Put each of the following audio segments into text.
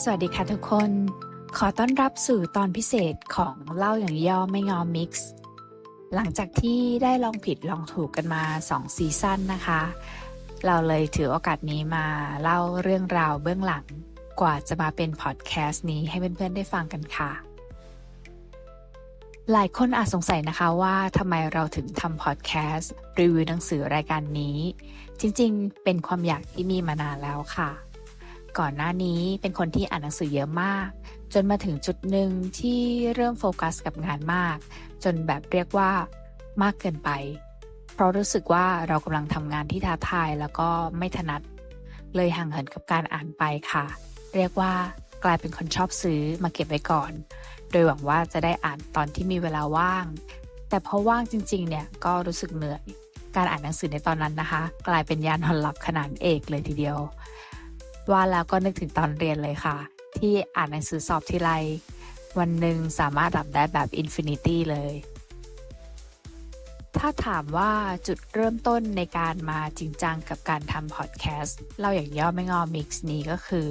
สวัสดีค่ะทุกคน ขอต้อนรับสู่ตอนพิเศษของเล่าอย่างย่อไม่งอมิกซ์ หลังจากที่ได้ลองผิดลองถูกกันมา 2 ซีซั่นนะคะ เราเลยถือโอกาสนี้มาเล่าเรื่องราวเบื้องหลังกว่าจะมาเป็นพอดแคสต์นี้ให้เพื่อนๆได้ฟังกันค่ะ หลายคนอาจสงสัยนะคะว่าทำไมเราถึงทำพอดแคสต์รีวิวหนังสือรายการนี้ จริงๆ เป็นความอยากที่มีมานานแล้วค่ะ ก่อนหน้านี้เป็นคนที่อ่านหนังสือเยอะมาก จนมาถึงจุดหนึ่งที่เริ่มโฟกัสกับงานมาก จนแบบเรียกว่ามากเกินไป เพราะรู้สึกว่าเรากำลังทำงานที่ท้าทายแล้วก็ไม่ถนัด เลยห่างเหินกับการอ่านไปค่ะ เรียกว่ากลายเป็นคนชอบซื้อมาเก็บไว้ก่อน โดยหวังว่าจะได้อ่านตอนที่มีเวลาว่าง แต่พอว่างจริง ๆ เนี่ยก็รู้สึกเหนื่อย การอ่านหนังสือในตอนนั้นนะคะ กลายเป็นยานอนหลับขนาดเอกเลยทีเดียว ว่าแล้วก็นึกถึงตอนเรียนเลยค่ะ ที่อ่านหนังสือสอบทีไร วันหนึ่งสามารถหลับได้แบบอินฟินิตี้เลย ถ้าถามว่าจุดเริ่มต้นในการมาจริงจังกับการทำพอดแคสต์เล่าอย่างย่อไม่งอมิกซ์นี้ก็คือ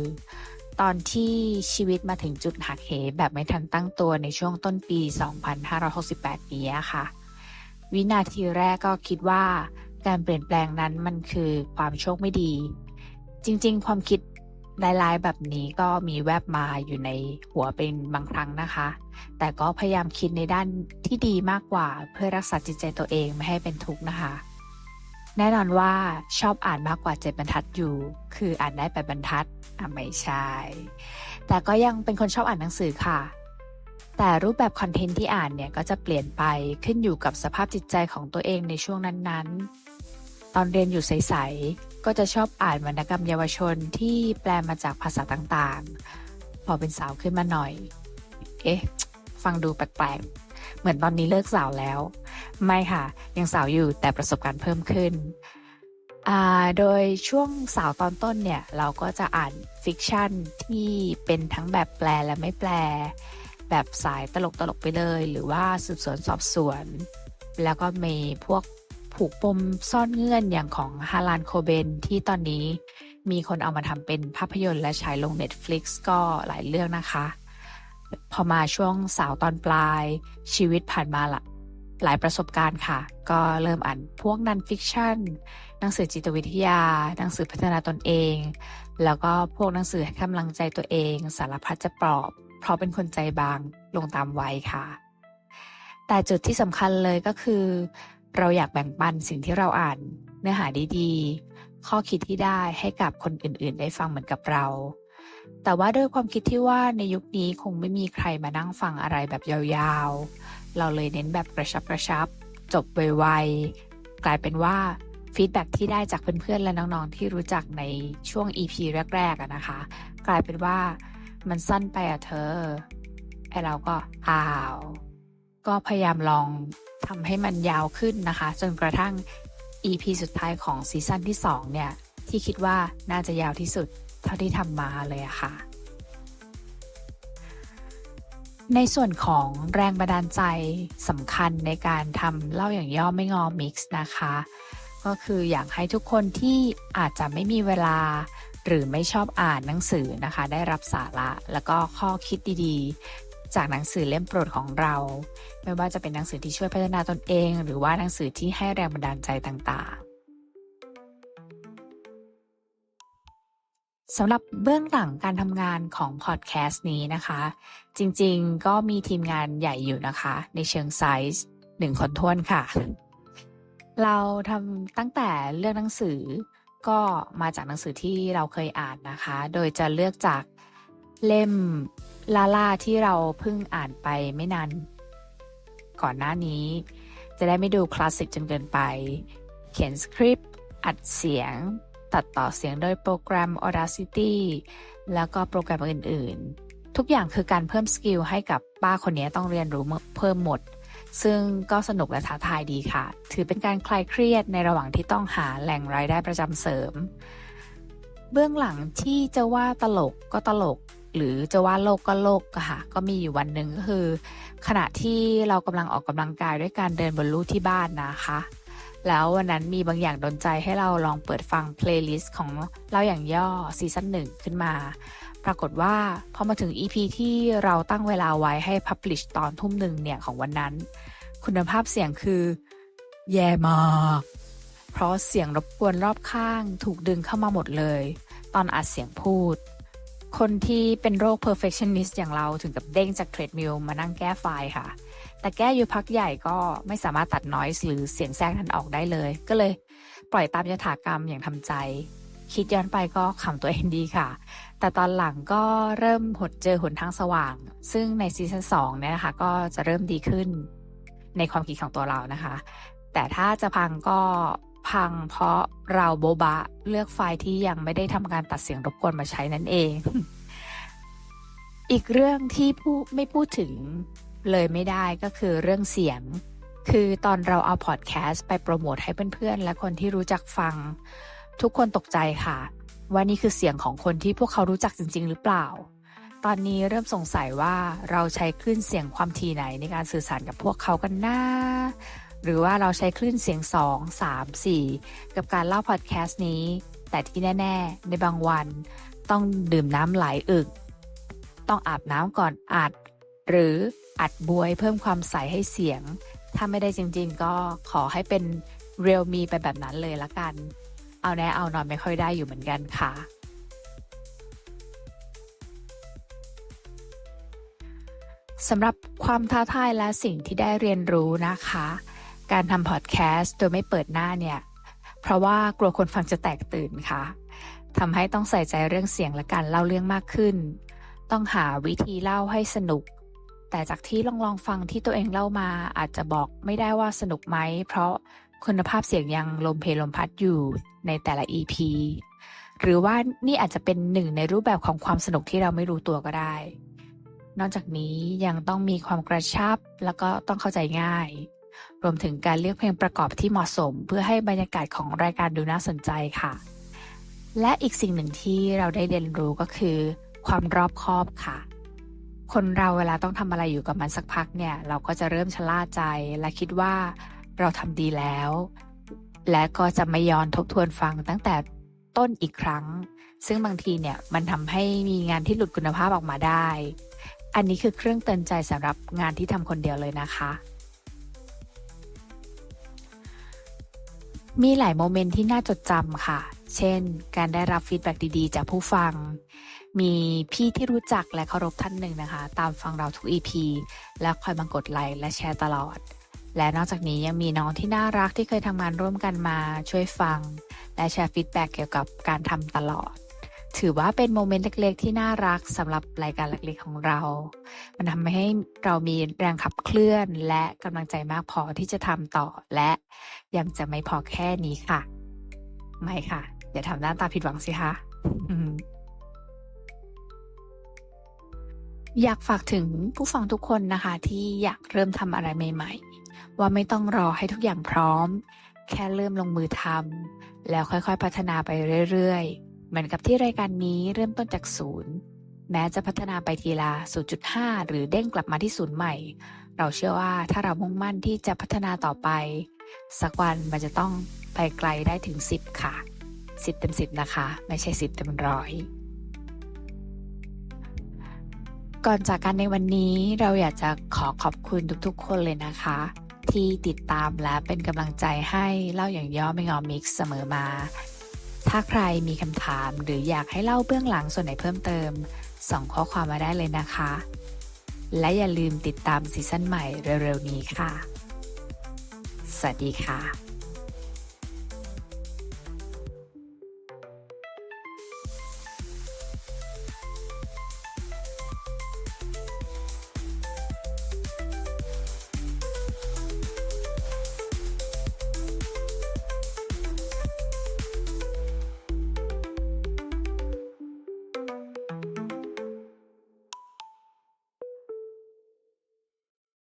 ตอนที่ชีวิตมาถึงจุดหักเหแบบไม่ทันตั้งตัวในช่วงต้นปี 2568 นี้ค่ะ วินาทีแรกก็คิดว่าการเปลี่ยนแปลงนั้นมันคือความโชคไม่ดี จริง ๆ ความคิดลายๆแบบนี้ก็มีแวบมาอยู่ในหัวเป็นบางครั้งนะคะ แต่ก็พยายามคิดในด้านที่ดีมากกว่า เพื่อรักษาจิตใจตัวเองไม่ให้เป็นทุกข์นะคะ แน่นอนว่าชอบอ่านมากกว่าเจ็ดบรรทัดอยู่ คืออ่านได้แปดบรรทัดอะไม่ใช่ แต่ก็ยังเป็นคนชอบอ่านหนังสือค่ะ แต่รูปแบบคอนเทนต์ที่อ่านเนี่ยก็จะเปลี่ยนไปขึ้นอยู่กับสภาพจิตใจของตัวเองในช่วงนั้นๆ ตอนเรียนอยู่ใส ก็จะชอบอ่านวรรณกรรมเยาวชนที่แปลมาจากภาษาต่างๆ พอเป็นสาวขึ้นมาหน่อย เอ๊ะ ฟังดูแปลกๆ เหมือนตอนนี้เลิกสาวแล้ว ไม่ค่ะ ยังสาวอยู่แต่ประสบการณ์เพิ่มขึ้นอ่าโดยช่วงสาวตอนต้นเนี่ย เราก็จะอ่านฟิกชันที่เป็นทั้งแบบแปลและไม่แปล แบบสายตลกๆไปเลย หรือว่าสืบสวนสอบสวน แล้วก็มีพวก ผูกปมซ่อนเงื่อนอย่างของฮาลานโคเบนที่ตอนนี้มีคนเอามาทำเป็นภาพยนตร์และฉายลง Netflix ก็หลายเรื่องนะคะ พอมาช่วงสาวตอนปลายชีวิตผ่านมาละหลายประสบการณ์ค่ะ ก็เริ่มอ่านพวกนันฟิกชันหนังสือจิตวิทยา หนังสือพัฒนาตนเอง แล้วก็พวกหนังสือให้กำลังใจตัวเอง สารพัดจะปลอบ เพราะเป็นคนใจบางลงตามวัยค่ะ แต่จุดที่สำคัญเลยก็คือ เราอยากแบ่งปันสิ่งที่เราอ่าน เนื้อหาดีๆ ข้อคิดที่ได้ให้กับคนอื่นๆ ได้ฟังเหมือนกับเรา แต่ว่าด้วยความคิดที่ว่าในยุคนี้คงไม่มีใครมานั่งฟังอะไรแบบยาวๆ เราเลยเน้นแบบกระชับกระชับ จบไวๆกลายเป็นว่าฟีดแบ็ที่ได้จากเพื่อนๆ และน้องๆ ที่รู้จักในช่วง EP แรกๆนะคะ กลายเป็นว่ามันสั้นไปอะเธอไอเราก็อ้าว ก็พยายามลองทำให้มันยาวขึ้นนะคะ จนกระทั่ง EP สุดท้ายของซีซั่นที่ 2 เนี่ย ที่คิดว่าน่าจะยาวที่สุดเท่าที่ทำมาเลยอะค่ะ ในส่วนของแรงบันดาลใจสำคัญในการทำเล่าอย่างย่อไม่งอมิกซ์นะคะ ก็คืออยากให้ทุกคนที่อาจจะไม่มีเวลาหรือไม่ชอบอ่านหนังสือนะคะ ได้รับสาระแล้วก็ข้อคิดดีๆ จากหนังสือเล่มโปรดของเรา ไม่ว่าจะเป็นหนังสือที่ช่วยพัฒนาตนเอง หรือว่าหนังสือที่ให้แรงบันดาลใจต่างๆสำหรับเบื้องหลังการทำงานของพอดแคสต์นี้นะคะ จริงๆก็มีทีมงานใหญ่อยู่นะคะ ในเชิงไซส์หนึ่งคนท้วนค่ะ เราทำตั้งแต่เลือกหนังสือก็มาจากหนังสือที่เราเคยอ่านนะคะ โดยจะเลือกจาก เล่มลาล่าที่เราเพิ่งอ่านไปไม่นานก่อนหน้านี้ จะได้ไม่ดูคลาสสิกจนเกินไป เขียนสคริปต์ อัดเสียง ตัดต่อเสียงโดยโปรแกรม Audacity แล้วก็โปรแกรมอื่น ๆ ทุกอย่างคือการเพิ่มสกิลให้กับป้าคนนี้ต้องเรียนรู้เพิ่มหมด ซึ่งก็สนุกและท้าทายดีค่ะ ถือเป็นการคลายเครียดในระหว่างที่ต้องหาแหล่งรายได้ประจำเสริม เบื้องหลังที่จะว่าตลกก็ตลก หรือจะว่าโลกก็โลกค่ะ ก็มีอยู่วันหนึ่งก็คือ ขณะที่เรากำลังออกกำลังกายด้วยการเดินบนลู่ที่บ้านนะคะ แล้ววันนั้นมีบางอย่างดนใจให้เราลองเปิดฟังเพลย์ลิสต์ของเราอย่างย่อซีซั่นหนึ่งขึ้นมา ปรากฏว่าพอมาถึง EP ที่เราตั้งเวลาไว้ให้ Publish ตอนทุ่มหนึ่งเนี่ยของวันนั้น คุณภาพเสียงคือแย่มากเพราะเสียงรบกวนรอบข้างถูกดึงเข้ามาหมดเลย ตอนอัดเสียงพูด คนที่เป็นโรค perfectionist อย่างเราถึงกับเด้งจากเทรดมิลมานั่งแก้ไฟล์ค่ะ แต่แก้อยู่พักใหญ่ก็ไม่สามารถตัด noise หรือเสียงแทรกนั้นออกได้เลย ก็เลยปล่อยตามยถากรรมอย่างทำใจ คิดย้อนไปก็ขำตัวเองดีค่ะ แต่ตอนหลังก็เริ่มหดเจอหนทางสว่าง ซึ่งในซีซั่นสองเนี่ยนะคะก็จะเริ่มดีขึ้นในความคิดของตัวเรานะคะ แต่ถ้าจะพังก็ พังเพราะเราโบบะเลือกไฟล์ที่ยังไม่ได้ทำการตัดเสียงรบกวนมาใช้นั่นเอง อีกเรื่องที่ผู้ไม่พูดถึงเลยไม่ได้ก็คือเรื่องเสียง คือตอนเราเอาพอดแคสต์ไปโปรโมทให้เพื่อนๆ และคนที่รู้จักฟัง ทุกคนตกใจค่ะ ว่านี่คือเสียงของคนที่พวกเขารู้จักจริง ๆ หรือเปล่า ตอนนี้เริ่มสงสัยว่าเราใช้คลื่นเสียงความถี่ไหนในการสื่อสารกับพวกเขากันนะ หรือว่าเราใช้คลื่นเสียง 2 3 4 กับการเล่าพอดแคสต์นี้ แต่ที่แน่ ๆ ในบางวัน ต้องดื่มน้ำหลายอึก ต้องอาบน้ำก่อนอัด หรืออัดบวยเพิ่มความใสให้เสียง ถ้าไม่ได้จริง ๆ ก็ขอให้เป็นเรียลมีไปแบบนั้นเลยละกัน เอาแน่เอานอนไม่ค่อยได้อยู่เหมือนกันค่ะสำหรับความท้าทายและสิ่งที่ได้เรียนรู้นะคะ การทำพอดแคสต์โดยไม่เปิดหน้าเนี่ย เพราะว่ากลัวคนฟังจะแตกตื่นค่ะทำให้ต้องใส่ใจเรื่องเสียงและการเล่าเรื่องมากขึ้น ต้องหาวิธีเล่าให้สนุก แต่จากที่ลองลองฟังที่ตัวเองเล่ามาอาจจะบอกไม่ได้ว่าสนุกไหม เพราะคุณภาพเสียงยังลมเพลลมพัดอยู่ในแต่ละ EP หรือว่านี่อาจจะเป็นหนึ่งในรูปแบบของความสนุกที่เราไม่รู้ตัวก็ได้ นอกจากนี้ยังต้องมีความกระชับแล้วก็ต้องเข้าใจง่าย รวมถึงการเลือกเพลงประกอบที่เหมาะสม เพื่อให้บรรยากาศของรายการดูน่าสนใจค่ะ และอีกสิ่งหนึ่งที่เราได้เรียนรู้ก็คือ ความรอบคอบค่ะ คนเราเวลาต้องทำอะไรอยู่กับมันสักพักเนี่ย เราก็จะเริ่มชะล่าใจและคิดว่าเราทำดีแล้ว และก็จะไม่ย้อนทบทวนฟังตั้งแต่ต้นอีกครั้ง ซึ่งบางทีเนี่ยมันทำให้มีงานที่หลุดคุณภาพออกมาได้ อันนี้คือเครื่องเตือนใจสำหรับงานที่ทำคนเดียวเลยนะคะ มีหลายโมเมนต์ที่น่าจดจำค่ะ เช่น การได้รับฟีดแบ็ดีๆ จากผู้ฟัง มีพี่ที่รู้จักและเคารพท่านหนึ่งนะคะ ตามฟังเราทุก EP และคอยมากดไลค์และแชร์ตลอด และนอกจากนี้ยังมีน้องที่น่ารักที่เคยทำงานร่วมกันมาช่วยฟัง และแชร์ฟีดแบ็กเกี่ยวกับการทำตลอด ถือว่าเป็นโมเมนต์เล็ก ๆ ที่น่ารักสำหรับรายการเล็กๆของเรา มันทำให้เรามีแรงขับเคลื่อนและกำลังใจมากพอที่จะทำต่อและยังจะไม่พอแค่นี้ค่ะ ไม่ค่ะ อย่าทำหน้าตาผิดหวังสิคะอยากฝากถึงผู้ฟังทุกคนนะคะ ที่อยากเริ่มทำอะไรใหม่ ๆ ว่าไม่ต้องรอให้ทุกอย่างพร้อม แค่เริ่มลงมือทำแล้วค่อยๆ พัฒนาไปเรื่อยๆ เหมือนกับที่รายการนี้เริ่มต้นจากศูนย์แม้จะพัฒนาไปทีละ 0.5 หรือเด้งกลับมาที่ศูนย์ใหม่ เราเชื่อว่าถ้าเรามุ่งมั่นที่จะพัฒนาต่อไป สักวันมันจะต้องไปไกลได้ถึง 10 ค่ะ 10 เต็ม 10 นะคะ ไม่ใช่ 10 เต็มร้อยก่อนจากกันในวันนี้เราอยากจะขอขอบคุณทุกๆ คนเลยนะคะ ที่ติดตามและเป็นกำลังใจให้เล่าอย่างย่อไม่งอมิกซ์เสมอมา ถ้าใครมีคำถามหรืออยากให้เล่าเบื้องหลังส่วนไหนเพิ่มเติม ส่งข้อความมาได้เลยนะคะ และอย่าลืมติดตามซีซั่นใหม่เร็วๆนี้ค่ะ สวัสดีค่ะ